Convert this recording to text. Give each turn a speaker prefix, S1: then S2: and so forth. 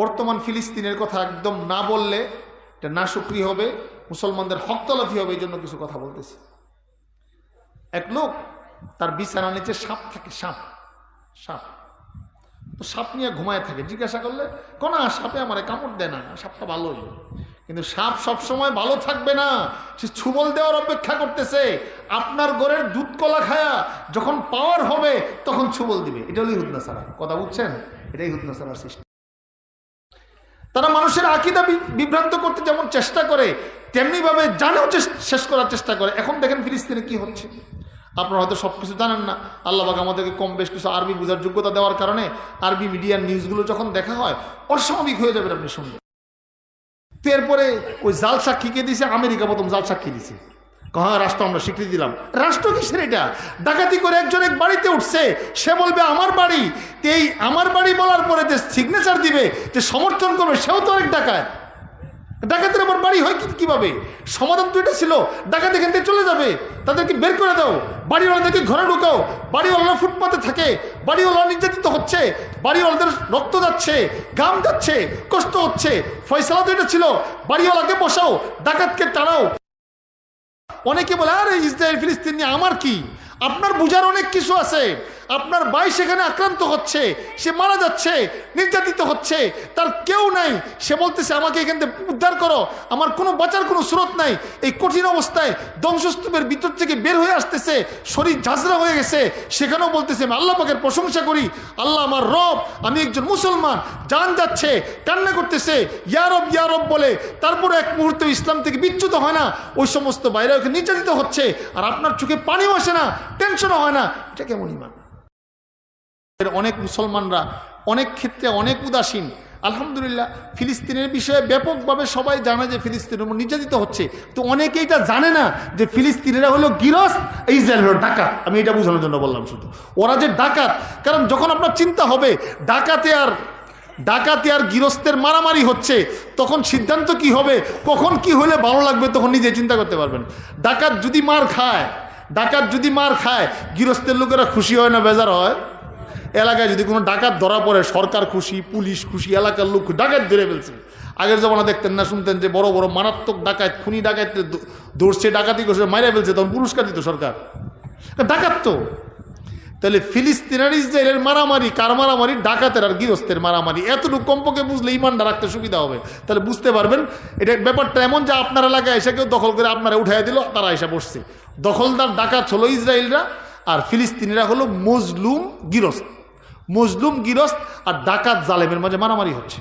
S1: বর্তমান ফিলিস্তিনের কথা একদম না বললে এটা না সুক্রি হবে, মুসলমানদের হক তলাফি হবে, এই জন্য কিছু কথা বলতেছি। এক লোক তার বিছানা নিচে সাপ থাকে, সাপ সাপ। তো সাপ নিয়ে ঘুমায় থাকে, জিজ্ঞাসা করলে, কোন, সাপে আমার কামড় দেয় না, সাপটা ভালোই। কিন্তু সাপ সবসময় ভালো থাকবে না, সে ছুবল দেওয়ার অপেক্ষা করতেছে। আপনার ঘরের দুধ কলা খায়া যখন পাওয়ার হবে, তখন ছুবল দিবে। এটা হলো হুদনা সারা কথা বুঝছেন? এটাই হুদনা সারার সৃষ্টি। তারা মানুষের আকিদা বিভ্রান্ত করতে যেমন চেষ্টা করে তেমনি ভাবে জানেও শেষ করার চেষ্টা করে। এখন দেখেন ফিলিস্তিনে কি হচ্ছে। আপনারা হয়তো সব কিছু জানেন না। আল্লাহবাগ আমাদেরকে কম বেশ কিছু আরবি বোঝার যোগ্যতা দেওয়ার কারণে আরবি মিডিয়ার নিউজগুলো যখন দেখা হয়, অস্বাভাবিক হয়ে যাবে আপনি শুনবেন তো এরপরে ওই জাল সাক্ষী কে দিয়েছে আমেরিকা প্রথম জাল সাক্ষী দিছে। হ্যাঁ রাষ্ট্র আমরা স্বীকৃতি দিলাম। রাষ্ট্র কিসের এটা? ডাকাতি করে একজন এক বাড়িতে উঠছে। সে বলবে, আমার বাড়ি। এই আমার বাড়ি বলার পরে যে সিগনেচার দিবে, যে সমর্থন করবে, সেও তো অনেক ডাকায় ডাকাতের আবার বাড়ি হয় কীভাবে? সমাধান তো এটা ছিল। ডাকাত এখান থেকে চলে যাবে। তাদেরকে বের করে দাও। বাড়িওয়ালাদেরকে ঘরে ঢুকাও। বাড়িওয়ালা ফুটপাতে থাকে। বাড়িওয়ালা নির্যাতিত হচ্ছে। বাড়িওয়ালাদের রক্ত যাচ্ছে গাম যাচ্ছে, কষ্ট হচ্ছে। ফয়সালা তো এটা ছিল। বাড়িওয়ালাকে বসাও। ডাকাতকে তাড়াও অনেকে বলে আরে ইসরায়েল ফিলিস্তিন নিয়ে আমার কি? আপনার বুঝার অনেক কিছু আছে। আপনার ভাই সেখানে আক্রান্ত হচ্ছে, সে মারা যাচ্ছে, নির্যাতিত হচ্ছে, তার কেউ নাই। সে বলতেছে, আমাকে এখান থেকে উদ্ধার করো। আমার কোনো, বাঁচার কোনো স্রোত নাই। এই কঠিন অবস্থায় ধ্বংসস্তূপের ভিতর থেকে বের হয়ে আসতেছে, শরীর ঝাঁঝরা হয়ে গেছে। সেখানেও বলতেছে, আমি আল্লাহ পাকের প্রশংসা করি। আল্লাহ আমার রব, আমি একজন মুসলমান। জান যাচ্ছে, কান্না করতেছে ইয়ারব ইয়ারব বলে। তারপরে এক মুহূর্তে ইসলাম থেকে বিচ্যুত হয় না। ওই সমস্ত বাইরে ওকে নির্যাতিত হচ্ছে। আর আপনার চোখে পানিও আসে না, টেনশনও হয় না। এটা কেমন ইমান অনেক মুসলমানরা, অনেক ক্ষেত্রে অনেক উদাসীন। আলহামদুলিল্লাহ, ফিলিস্তিনের বিষয়ে ব্যাপকভাবে সবাই জানে যে ফিলিস্তিনের উপর নির্যাতিত হচ্ছে। তো অনেকে এটা জানে না যে ফিলিস্তিনিরা হলো গিরস ইসরায়েল হলো ডাকাত। আমি এটা বোঝানোর জন্য বললাম শুধু। ওরা যে ডাকাত, কারণ যখন আপনার চিন্তা হবে, ডাকাতে আর ডাকাতে আর গৃহস্থের মারামারি হচ্ছে, তখন সিদ্ধান্ত কি হবে, কখন কি হলে ভালো লাগবে, তখন নিজে চিন্তা করতে পারবেন। ডাকাত যদি মার খায়, ডাকাত যদি মার খায় গৃহস্থের লোকেরা খুশি হয় না, বেজার হয়। এলাকায় যদি কোনো ডাকাত ধরা পড়ে, সরকার খুশি, পুলিশ খুশি, এলাকার লোক ডাকাত ধরে ফেলছে। আগের জমানা দেখতেন না, শুনতেন যে বড় বড় মারাত্মক ডাকাত, খুনি ডাকাত ধরছে ডাকাতি করছে, মাইরা ফেলছে, তখন পুরস্কার দিত সরকার। ডাকাত তো। তাহলে ফিলিস্তিন আর ইসরায়েলের মারামারি, কার মারামারি? ডাকাতের আর গৃহস্থের মারামারি। এতটুকু কমপক্ষে বুঝলে ইমানটা রাখতে সুবিধা হবে। তাহলে বুঝতে পারবেন, এটা ব্যাপারটা এমন যে আপনার এলাকায় এসে কেউ দখল করে আপনারা উঠাই দিল, তারা এসে বসছে। দখলদার ডাকাত হলো ইসরায়েলরা, আর ফিলিস্তিনিরা হলো মজলুম গিরস্ত মজলুম গিরস্ত আর ডাকাত জালেমের মাঝে মারামারি হচ্ছে।